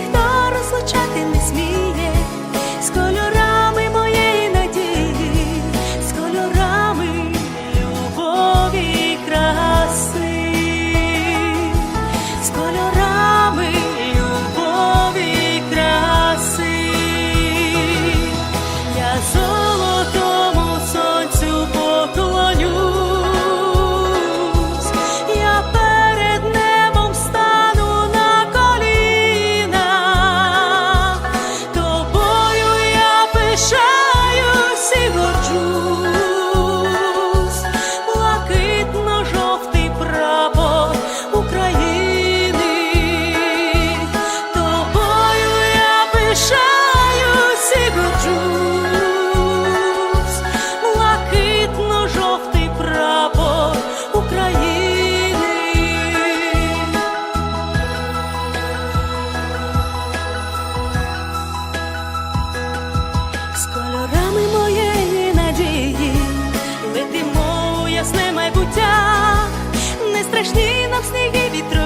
тих. Дорогами моєї надії летимо у ясне майбуття, не страшні нам сніги вітри.